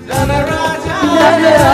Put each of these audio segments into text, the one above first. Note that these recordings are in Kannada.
Rana Raja, Rana Raja.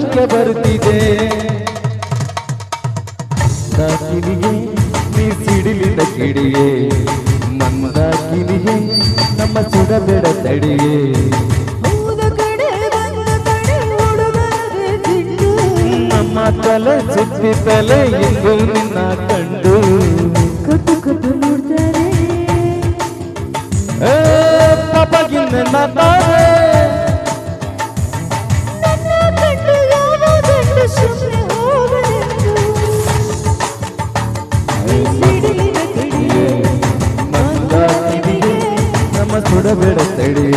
ಲಕ್ಷಕ್ಕೆ ಬರುತ್ತಿದೆ ದಾಕಿನಿಗೆ ನೀ ಸಿಡಿಲಿದ ಕಿಡಿಯೇ ನಮ್ಮ ದಾಕಿನಿಗೆ ನಮ್ಮ ಸುಡಬೇಡ ತಡಿಯೇ. ನಮ್ಮ ತಲೆ ಸುತ್ತಿ ತಲೆ ಎಂದು ನಿನ್ನ ಕಂಡು. ಕದ್ದು ಕದ್ದು ನೋಡ್ತಾರೆ. ಪಾಪಗಿನ್ನ ಸುಡಬೇಡ ತಡಿ